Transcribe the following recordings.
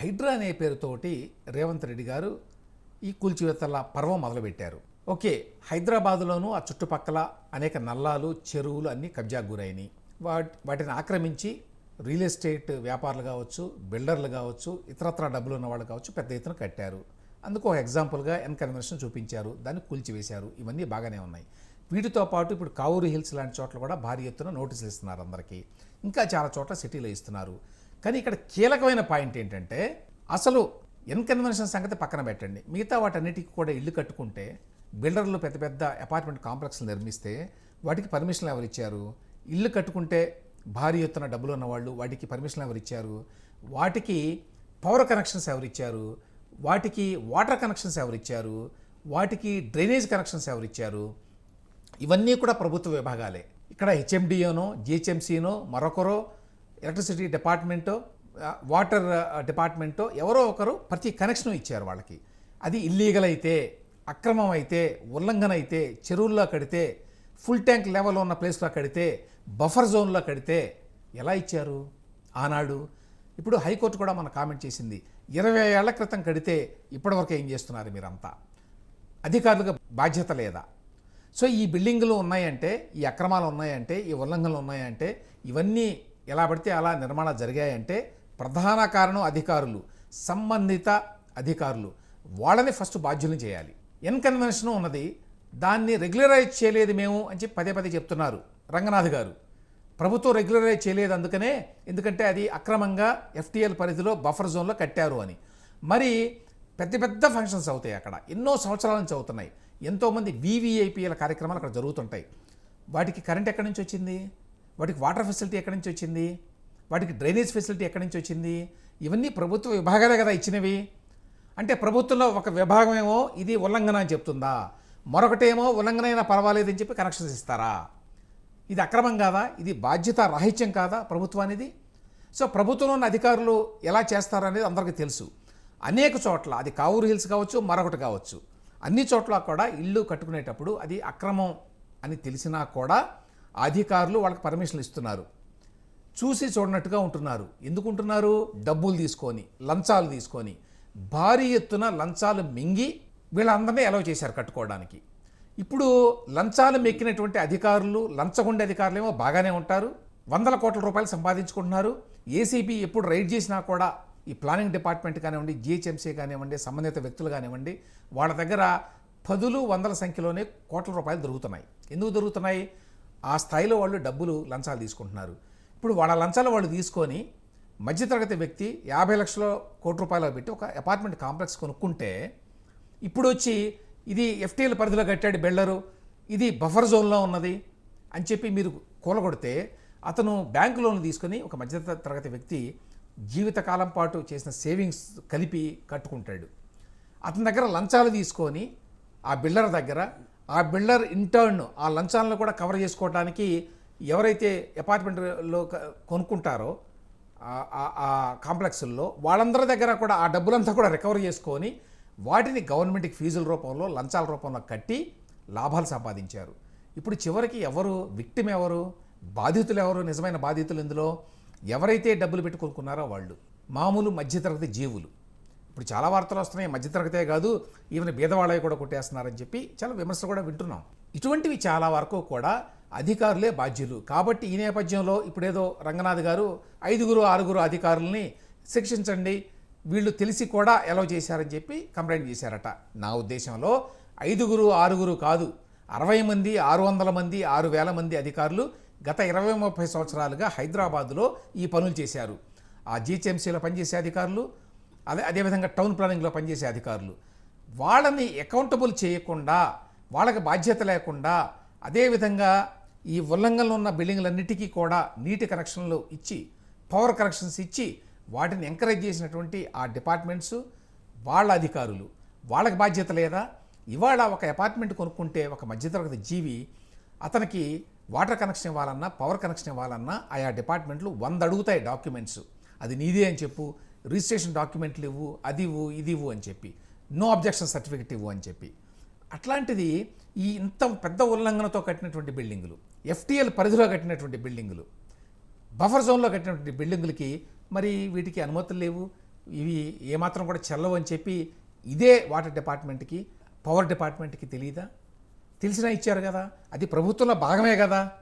హైడ్రా అనే పేరుతోటి రేవంత్ రెడ్డి గారు ఈ కూల్చివేతల పర్వం మొదలుపెట్టారు. ఓకే హైదరాబాదులోనూ ఆ చుట్టుపక్కల అనేక నల్లాలు చెరువులు అన్నీ కబ్జాకు గురైనాయి. వాటి వాటిని ఆక్రమించి రియల్ ఎస్టేట్ వ్యాపారులు కావచ్చు బిల్డర్లు కావచ్చు ఇతరత్ర డబ్బులు ఉన్న వాళ్ళు కావచ్చు పెద్ద ఎత్తున కట్టారు. అందుకు ఒక ఎగ్జాంపుల్గా ఎన్ కన్వెన్షన్ చూపించారు దాన్ని కూల్చివేశారు. ఇవన్నీ బాగానే ఉన్నాయి. వీటితో పాటు ఇప్పుడు కావూరు హిల్స్ లాంటి చోట్ల కూడా భారీ ఎత్తున నోటీసులు ఇస్తున్నారు అందరికీ. ఇంకా చాలా చోట్ల సిటీలో ఇస్తున్నారు. కానీ ఇక్కడ కీలకమైన పాయింట్ ఏంటంటే అసలు ఎన్కన్వెన్షన్ సంగతి పక్కన పెట్టండి. మిగతా వాటన్నిటికీ కూడా ఇల్లు కట్టుకుంటే బిల్డర్లు పెద్ద పెద్ద అపార్ట్మెంట్ కాంప్లెక్స్లు నిర్మిస్తే వాటికి పర్మిషన్లు ఎవరు ఇచ్చారు? ఇల్లు కట్టుకుంటే భారీ ఎత్తున డబ్బులు ఉన్నవాళ్ళు వాటికి పర్మిషన్లు ఎవరు ఇచ్చారు? వాటికి పవర్ కనెక్షన్స్ ఎవరు ఇచ్చారు? వాటికి వాటర్ కనెక్షన్స్ ఎవరు ఇచ్చారు? వాటికి డ్రైనేజ్ కనెక్షన్స్ ఎవరు ఇచ్చారు? ఇవన్నీ కూడా ప్రభుత్వ విభాగాలే. ఇక్కడ హెచ్ఎండిఓనో జిహెచ్ఎంసీనో మరొకరో ఎలక్ట్రిసిటీ డిపార్ట్మెంటో వాటర్ డిపార్ట్మెంటో ఎవరో ఒకరు ప్రతి కనెక్షన్ ఇచ్చారు వాళ్ళకి. అది ఇల్లీగల్ అయితే అక్రమం అయితే ఉల్లంఘన అయితే చెరువుల్లో కడితే ఫుల్ ట్యాంక్ లెవెల్లో ఉన్న ప్లేస్లో కడితే బఫర్ జోన్లో కడితే ఎలా ఇచ్చారు ఆనాడు? ఇప్పుడు హైకోర్టు కూడా మన కామెంట్ చేసింది. ఇరవై ఏళ్ళ క్రితం కడితే ఇప్పటివరకు ఏం చేస్తున్నారు మీరంతా? అధికారులకు బాధ్యత లేదా? సో ఈ బిల్డింగులు ఉన్నాయంటే ఈ అక్రమాలు ఉన్నాయంటే ఈ ఉల్లంఘనలు ఉన్నాయంటే ఇవన్నీ ఎలా పడితే అలా నిర్మాణాలు జరిగాయంటే ప్రధాన కారణం అధికారులు సంబంధిత అధికారులు. వాళ్ళని ఫస్ట్ బాధ్యులను చేయాలి. ఇన్కన్వెన్షన్ ఉన్నది. దాన్ని రెగ్యులరైజ్ చేయలేదు మేము అని చెప్పి పదే పదే చెప్తున్నారు రంగనాథ్ గారు. ప్రభుత్వం రెగ్యులరైజ్ చేయలేదు అందుకనే ఎందుకంటే అది అక్రమంగా ఎఫ్టీఎల్ పరిధిలో బఫర్ జోన్లో కట్టారు అని. మరి పెద్ద పెద్ద ఫంక్షన్స్ అవుతాయి అక్కడ. ఎన్నో సంవత్సరాల నుంచి అవుతున్నాయి ఎంతోమంది వీవీఐపీఎల్ కార్యక్రమాలు అక్కడ జరుగుతుంటాయి. వాటికి కరెంట్ ఎక్కడి నుంచి వచ్చింది? వాటికి వాటర్ ఫెసిలిటీ ఎక్కడి నుంచి వచ్చింది? వాటికి డ్రైనేజ్ ఫెసిలిటీ ఎక్కడి నుంచి వచ్చింది? ఇవన్నీ ప్రభుత్వ విభాగాలే కదా ఇచ్చినవి. అంటే ప్రభుత్వంలో ఒక విభాగం ఏమో ఇది ఉల్లంఘన అని చెప్తుందా? మరొకటేమో ఉల్లంఘన అయినా పర్వాలేదని చెప్పి కనెక్షన్స్ ఇస్తారా? ఇది అక్రమం కాదా? ఇది బాధ్యత రాహిత్యం కాదా ప్రభుత్వం అనేది? సో ప్రభుత్వంలో ఉన్న అధికారులు ఎలా చేస్తారు అనేది అందరికీ తెలుసు. అనేక చోట్ల అది కావూరు హిల్స్ కావచ్చు మరొకటి కావచ్చు. అన్ని చోట్ల కూడా ఇల్లు కట్టుకునేటప్పుడు అది అక్రమం అని తెలిసినా కూడా అధికారులు వాళ్ళకి పర్మిషన్లు ఇస్తున్నారు. చూసి చూడనట్టుగా ఉంటున్నారు. ఎందుకుంటున్నారు? డబ్బులు తీసుకొని లంచాలు తీసుకొని భారీ ఎత్తున లంచాలు మింగి వీళ్ళందరినీ అలవ్ చేశారు కట్టుకోవడానికి. ఇప్పుడు లంచాలు మెక్కినటువంటి అధికారులు లంచగొండే అధికారులు ఏమో బాగానే ఉంటారు. వందల కోట్ల రూపాయలు సంపాదించుకుంటున్నారు. ఏసీబీ ఎప్పుడు రైడ్ చేసినా కూడా ఈ ప్లానింగ్ డిపార్ట్మెంట్ కానివ్వండి జిహెచ్ఎంసీ కానివ్వండి సంబంధిత వ్యక్తులు కానివ్వండి వాళ్ళ దగ్గర పదులు వందల సంఖ్యలోనే కోట్ల రూపాయలు దొరుకుతున్నాయి. ఎందుకు దొరుకుతున్నాయి? ఆ స్థాయిలో వాళ్ళు డబ్బులు లంచాలు తీసుకుంటున్నారు. ఇప్పుడు వాళ్ళ లంచాలు వాళ్ళు తీసుకొని మధ్యతరగతి వ్యక్తి యాభై లక్షల కోటి రూపాయలు పెట్టి ఒక అపార్ట్మెంట్ కాంప్లెక్స్ కొనుక్కుంటే ఇప్పుడు వచ్చి ఇది ఎఫ్టీఎల్ పరిధిలో కట్టాడు బిల్డరు ఇది బఫర్ జోన్లో ఉన్నది అని చెప్పి మీరు కూలగొడితే అతను బ్యాంకు లోన్ తీసుకొని ఒక మధ్య తరగతి వ్యక్తి జీవితకాలం పాటు చేసిన సేవింగ్స్ కలిపి కట్టుకుంటాడు. అతని దగ్గర లంచాలు తీసుకొని ఆ బిల్డర్ దగ్గర ఆ బిల్డర్ ఇంటర్న్ ఆ లంచాలను కూడా కవర్ చేసుకోవడానికి ఎవరైతే అపార్ట్మెంట్లో కొనుక్కుంటారో ఆ- కాంప్లెక్స్ల్లో వాళ్ళందరి దగ్గర కూడా ఆ డబ్బులంతా కూడా రికవర్ చేసుకొని వాటిని గవర్నమెంట్కి ఫీజుల రూపంలో లంచాల రూపంలో కట్టి లాభాలు సంపాదించారు. ఇప్పుడు చివరికి ఎవరు విక్టిమ్ ఎవరు? బాధితులు ఎవరు? నిజమైన బాధితులు ఇందులో ఎవరైతే డబ్బులు పెట్టి కొనుక్కున్నారో వాళ్ళు. మామూలు మధ్యతరగతి జీవులు. ఇప్పుడు చాలా వార్తలు వస్తున్నాయి మధ్యతరగతే కాదు ఈవెన్ బీదవాళ్ళవి కూడా కొట్టేస్తున్నారని చెప్పి చాలా విమర్శలు కూడా వింటున్నాం. ఇటువంటివి చాలా వరకు కూడా అధికారులే బాధ్యులు. కాబట్టి ఈ నేపథ్యంలో ఇప్పుడేదో రంగనాథ్ గారు ఐదుగురు ఆరుగురు అధికారుల్ని శిక్షించండి వీళ్ళు తెలిసి కూడా ఎలా చేశారని చెప్పి కంప్లైంట్ చేశారట. నా ఉద్దేశంలో ఐదుగురు ఆరుగురు కాదు అరవై మంది ఆరు వందల మంది ఆరు వేల మంది అధికారులు గత ఇరవై ముప్పై సంవత్సరాలుగా హైదరాబాదులో ఈ పనులు చేశారు. ఆ జిహెచ్ఎంసీలో పనిచేసే అధికారులు అదే అదేవిధంగా టౌన్ ప్లానింగ్లో పనిచేసే అధికారులు. వాళ్ళని అకౌంటబుల్ చేయకుండా వాళ్ళకి బాధ్యత లేకుండా అదేవిధంగా ఈ ఉల్లంఘనలు ఉన్న బిల్డింగ్లన్నిటికీ కూడా నీటి కనెక్షన్లు ఇచ్చి పవర్ కనెక్షన్స్ ఇచ్చి వాటిని ఎంకరేజ్ చేసినటువంటి ఆ డిపార్ట్మెంట్స్ వాళ్ళ అధికారులు. వాళ్ళకి బాధ్యత లేదా? ఇవాళ ఒక అపార్ట్మెంట్ కొనుక్కుంటే ఒక మధ్యతరగతి జీవి అతనికి వాటర్ కనెక్షన్ ఇవ్వాలన్నా పవర్ కనెక్షన్ ఇవ్వాలన్నా ఆయా డిపార్ట్మెంట్లు వంద అడుగుతాయి డాక్యుమెంట్స్ అది నీదే అని చెప్పు రిజిస్ట్రేషన్ డాక్యుమెంట్లు ఇవ్వు అది ఇవ్వు ఇది ఇవ్వు అని చెప్పి. నో అబ్జెక్షన్ సర్టిఫికెట్ ఇవ్వు అని చెప్పి. అట్లాంటిది ఈ ఇంత పెద్ద ఉల్లంఘనతో కట్టినటువంటి బిల్డింగులు ఎఫ్టీఎల్ పరిధిలో కట్టినటువంటి బిల్డింగులు బఫర్ జోన్లో కట్టినటువంటి బిల్డింగులకి మరి వీటికి అనుమతులు లేవు. ఇవి ఏమాత్రం కూడా చెల్లవు అని చెప్పి ఇదే వాటర్ డిపార్ట్మెంట్కి పవర్ డిపార్ట్మెంట్కి తెలియదా తెలిసినా ఇచ్చారు కదా. అది ప్రభుత్వంలో భాగమే కదా.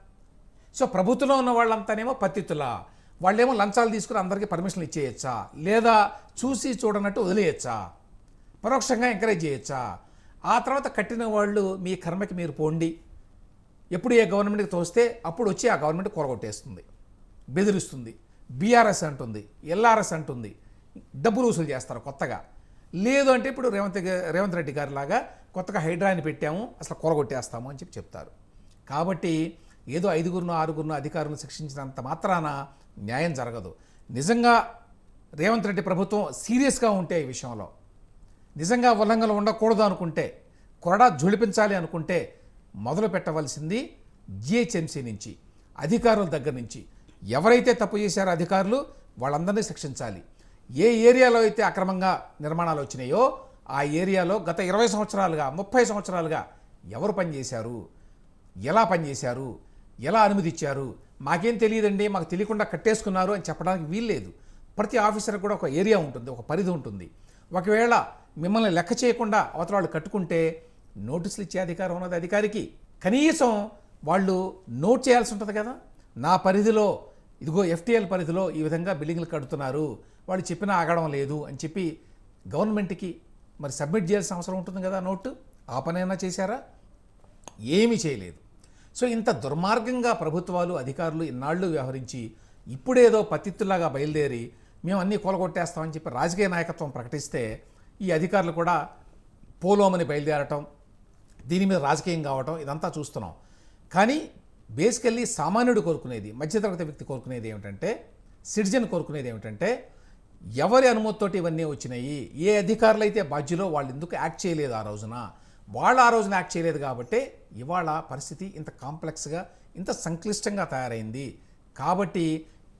సో ప్రభుత్వంలో ఉన్న వాళ్ళంతానేమో పత్తితుల. వాళ్ళేమో లంచాలు తీసుకుని అందరికీ పర్మిషన్లు ఇచ్చేయచ్చా? లేదా చూసి చూడనట్టు వదిలేయచ్చా? పరోక్షంగా ఎంకరేజ్ చేయొచ్చా? ఆ తర్వాత కట్టిన వాళ్ళు మీ కర్మకి మీరు పోండి. ఎప్పుడు ఏ గవర్నమెంట్కి తోస్తే అప్పుడు వచ్చి ఆ గవర్నమెంట్ కూరగొట్టేస్తుంది బెదిరిస్తుంది. బీఆర్ఎస్ అంటుంది. ఎల్ఆర్ఎస్ అంటుంది. డబ్బులు వసూలు చేస్తారు కొత్తగా. లేదు అంటే ఇప్పుడు రేవంత్ రేవంత్ రెడ్డి గారి లాగా కొత్తగా హైడ్రాని పెట్టాము అసలు కూరగొట్టేస్తాము అని చెప్పి చెప్తారు. కాబట్టి ఏదో ఐదుగురును ఆరుగురును అధికారులను శిక్షించినంత మాత్రాన న్యాయం జరగదు. నిజంగా రేవంత్ రెడ్డి ప్రభుత్వం సీరియస్గా ఉంటే ఈ విషయంలో నిజంగా ఉల్లంఘనలు ఉండకూడదు అనుకుంటే కొరడా జుడిపించాలి అనుకుంటే మొదలు పెట్టవలసింది జిహెచ్ఎంసీ నుంచి అధికారుల దగ్గర నుంచి. ఎవరైతే తప్పు చేశారో అధికారులు వాళ్ళందరినీ శిక్షించాలి. ఏ ఏరియాలో అయితే అక్రమంగా నిర్మాణాలు వచ్చినాయో ఆ ఏరియాలో గత ఇరవై సంవత్సరాలుగా ముప్పై సంవత్సరాలుగా ఎవరు పనిచేశారు? ఎలా పనిచేశారు? ఎలా అనుమతి ఇచ్చారు? మాకేం తెలియదండి మాకు తెలియకుండా కట్టేసుకున్నారు అని చెప్పడానికి వీల్లేదు. ప్రతి ఆఫీసర్ కూడా ఒక ఏరియా ఉంటుంది ఒక పరిధి ఉంటుంది. ఒకవేళ మిమ్మల్ని లెక్క చేయకుండా అవతల వాళ్ళు కట్టుకుంటే నోటీసులు ఇచ్చే అధికారం ఉన్నది అధికారికి. కనీసం వాళ్ళు నోట్ చేయాల్సి ఉంటుంది కదా. నా పరిధిలో ఇదిగో ఎఫ్టీఎల్ పరిధిలో ఈ విధంగా బిల్డింగ్లు కడుతున్నారు వాళ్ళు చెప్పినా ఆగడం లేదు అని చెప్పి గవర్నమెంట్కి మరి సబ్మిట్ చేయాల్సిన అవసరం ఉంటుంది కదా నోటు. ఆ పనైనా చేశారా? ఏమీ చేయలేదు. సో ఇంత దుర్మార్గంగా ప్రభుత్వాలు అధికారులు ఇన్నాళ్ళు వ్యవహరించి ఇప్పుడేదో పతిత్తులాగా బయలుదేరి మేము అన్నీ కూలగొట్టేస్తామని చెప్పి రాజకీయ నాయకత్వం ప్రకటిస్తే ఈ అధికారులు కూడా పోలోమని బయలుదేరటం దీని మీద రాజకీయం కావటం ఇదంతా చూస్తున్నాం. కానీ బేసికల్లీ సామాన్యుడు కోరుకునేది మధ్యతరగతి వ్యక్తి కోరుకునేది ఏమిటంటే సిటిజన్ కోరుకునేది ఏమిటంటే ఎవరి అనుమతితోటి ఇవన్నీ వచ్చినాయి ఏ అధికారులు అయితే బాధ్యులో వాళ్ళు ఎందుకు యాక్ట్ చేయలేదు ఆ రోజున వాళ్ళు ఆ రోజున యాక్ట్ చేయలేదు కాబట్టి ఇవాళ పరిస్థితి ఇంత కాంప్లెక్స్గా ఇంత సంక్లిష్టంగా తయారైంది. కాబట్టి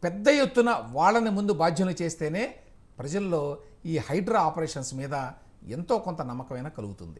పెద్ద ఎత్తున వాళ్ళని ముందు బాధ్యులు చేస్తేనే ప్రజల్లో ఈ హైడ్రా ఆపరేషన్స్ మీద ఎంతో కొంత నమ్మకమైన కలుగుతుంది.